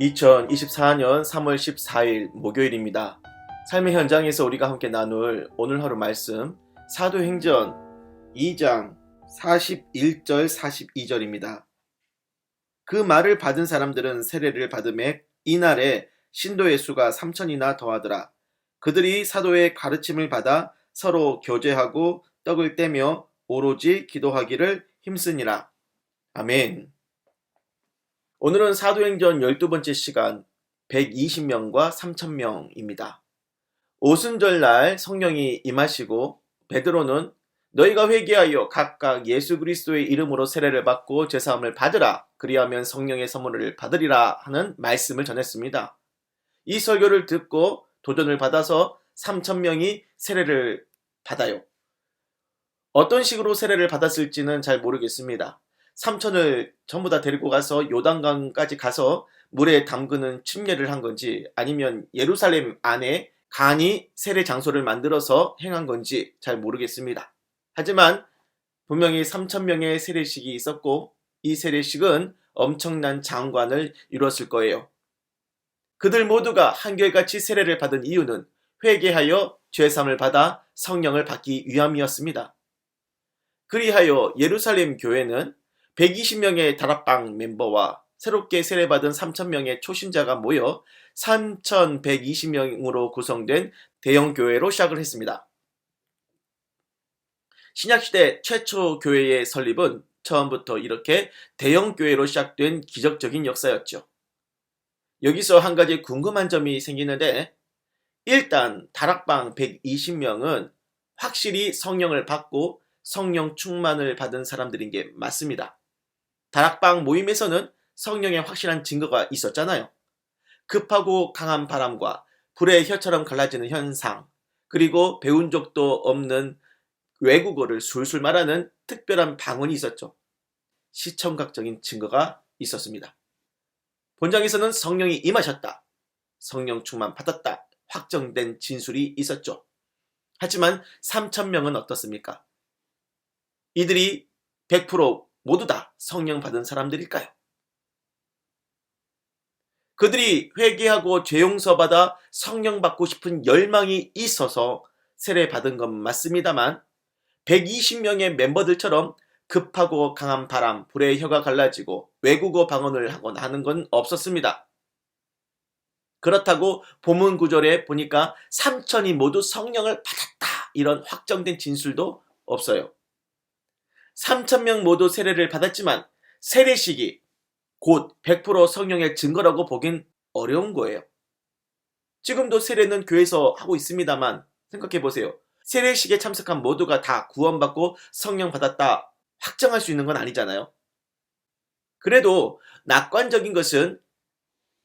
2024년 3월 14일 목요일입니다. 삶의 현장에서 우리가 함께 나눌 오늘 하루 말씀 사도행전 2장 41절 42절입니다. 그 말을 받은 사람들은 세례를 받음에 이날에 신도의 수가 3천이나 더하더라. 그들이 사도의 가르침을 받아 서로 교제하고 떡을 떼며 오로지 기도하기를 힘쓰니라. 아멘. 오늘은 사도행전 12번째 시간 120명과 3천명입니다. 오순절날 성령이 임하시고 베드로는 너희가 회개하여 각각 예수 그리스도의 이름으로 세례를 받고 제사함을 받으라 그리하면 성령의 선물을 받으리라 하는 말씀을 전했습니다. 이 설교를 듣고 도전을 받아서 3천 명이 세례를 받아요. 어떤 식으로 세례를 받았을지는 잘 모르겠습니다. 삼천을 전부 다 데리고 가서 요단강까지 가서 물에 담그는 침례를 한 건지 아니면 예루살렘 안에 간이 세례 장소를 만들어서 행한 건지 잘 모르겠습니다. 하지만 분명히 3천 명의 세례식이 있었고 이 세례식은 엄청난 장관을 이뤘을 거예요. 그들 모두가 한결같이 세례를 받은 이유는 회개하여 죄삼을 받아 성령을 받기 위함이었습니다. 그리하여 예루살렘 교회는 120명의 다락방 멤버와 새롭게 세례받은 3,000명의 초신자가 모여 3,120명으로 구성된 대형 교회로 시작을 했습니다. 신약시대 최초 교회의 설립은 처음부터 이렇게 대형 교회로 시작된 기적적인 역사였죠. 여기서 한 가지 궁금한 점이 생기는데 일단 다락방 120명은 확실히 성령을 받고 성령 충만을 받은 사람들인 게 맞습니다. 다락방 모임에서는 성령의 확실한 증거가 있었잖아요. 급하고 강한 바람과 불의 혀처럼 갈라지는 현상, 그리고 배운 적도 없는 외국어를 술술 말하는 특별한 방언이 있었죠. 시청각적인 증거가 있었습니다. 본장에서는 성령이 임하셨다. 성령 충만 받았다. 확정된 진술이 있었죠. 하지만 3천명은 어떻습니까? 이들이 100% 모두 다 성령 받은 사람들일까요? 그들이 회개하고 죄 용서 받아 성령 받고 싶은 열망이 있어서 세례 받은 건 맞습니다만 120명의 멤버들처럼 급하고 강한 바람, 불의 혀가 갈라지고 외국어 방언을 하거나 하는 건 없었습니다. 그렇다고 본문 구절에 보니까 3천이 모두 성령을 받았다 이런 확정된 진술도 없어요. 3천명 모두 세례를 받았지만 세례식이 곧 100% 성령의 증거라고 보긴 어려운 거예요. 지금도 세례는 교회에서 하고 있습니다만 생각해 보세요. 세례식에 참석한 모두가 다 구원받고 성령 받았다 확정할 수 있는 건 아니잖아요. 그래도 낙관적인 것은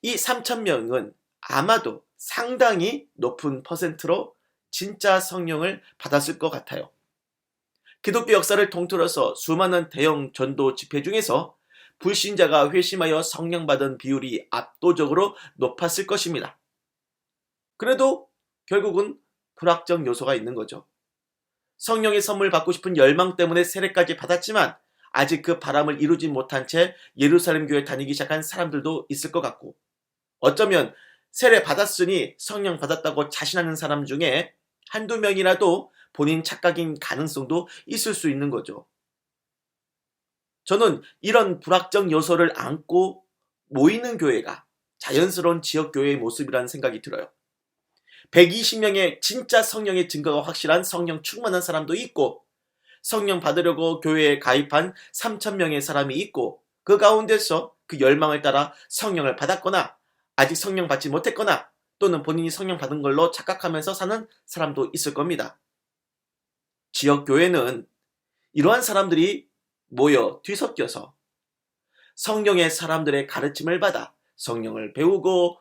이 3천명은 아마도 상당히 높은 퍼센트로 진짜 성령을 받았을 것 같아요. 기독교 역사를 통틀어서 수많은 대형 전도 집회 중에서 불신자가 회심하여 성령받은 비율이 압도적으로 높았을 것입니다. 그래도 결국은 불확정 요소가 있는 거죠. 성령의 선물 받고 싶은 열망 때문에 세례까지 받았지만 아직 그 바람을 이루지 못한 채 예루살렘 교회 다니기 시작한 사람들도 있을 것 같고 어쩌면 세례 받았으니 성령 받았다고 자신하는 사람 중에 한두 명이라도 본인 착각인 가능성도 있을 수 있는 거죠. 저는 이런 불확정 요소를 안고 모이는 교회가 자연스러운 지역 교회의 모습이라는 생각이 들어요. 120명의 진짜 성령의 증거가 확실한 성령 충만한 사람도 있고, 성령 받으려고 교회에 가입한 3천명의 사람이 있고, 그 가운데서 그 열망을 따라 성령을 받았거나, 아직 성령 받지 못했거나, 또는 본인이 성령 받은 걸로 착각하면서 사는 사람도 있을 겁니다. 지역 교회는 이러한 사람들이 모여 뒤섞여서 성령의 사람들의 가르침을 받아 성령을 배우고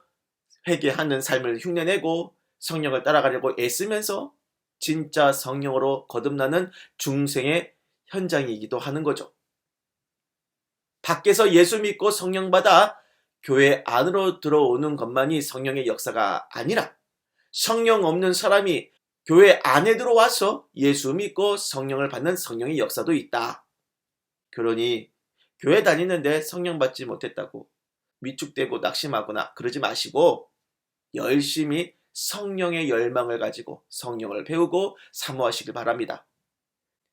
회개하는 삶을 흉내내고 성령을 따라가려고 애쓰면서 진짜 성령으로 거듭나는 중생의 현장이기도 하는 거죠. 밖에서 예수 믿고 성령 받아 교회 안으로 들어오는 것만이 성령의 역사가 아니라 성령 없는 사람이 교회 안에 들어와서 예수 믿고 성령을 받는 성령의 역사도 있다. 그러니 교회 다니는데 성령 받지 못했다고 위축되고 낙심하거나 그러지 마시고 열심히 성령의 열망을 가지고 성령을 배우고 사모하시길 바랍니다.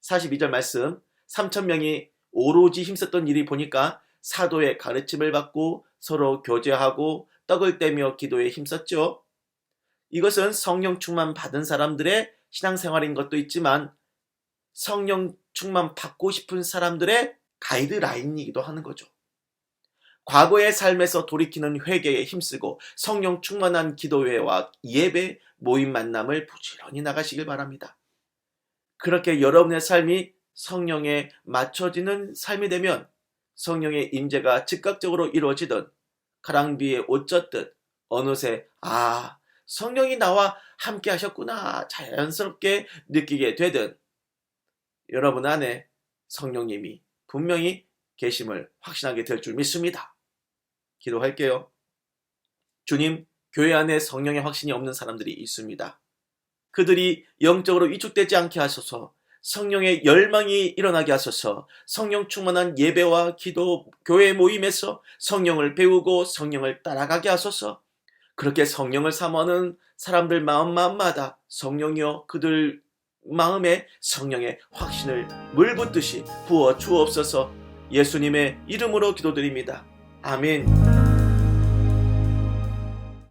42절 말씀 3천명이 오로지 힘썼던 일이 보니까 사도의 가르침을 받고 서로 교제하고 떡을 떼며 기도에 힘썼죠. 이것은 성령 충만 받은 사람들의 신앙생활인 것도 있지만 성령 충만 받고 싶은 사람들의 가이드라인이기도 하는 거죠. 과거의 삶에서 돌이키는 회개에 힘쓰고 성령 충만한 기도회와 예배, 모임 만남을 부지런히 나가시길 바랍니다. 그렇게 여러분의 삶이 성령에 맞춰지는 삶이 되면 성령의 임재가 즉각적으로 이루어지든 가랑비에 옷 젖듯 어느새 아 성령이 나와 함께 하셨구나 자연스럽게 느끼게 되든 여러분 안에 성령님이 분명히 계심을 확신하게 될 줄 믿습니다. 기도할게요. 주님, 교회 안에 성령의 확신이 없는 사람들이 있습니다. 그들이 영적으로 위축되지 않게 하소서, 성령의 열망이 일어나게 하소서, 성령 충만한 예배와 기도, 교회 모임에서 성령을 배우고 성령을 따라가게 하소서, 그렇게 성령을 사모하는 사람들 마음 마음마다 성령이여 그들 마음에 성령의 확신을 물 붓듯이 부어 주옵소서 예수님의 이름으로 기도드립니다. 아멘.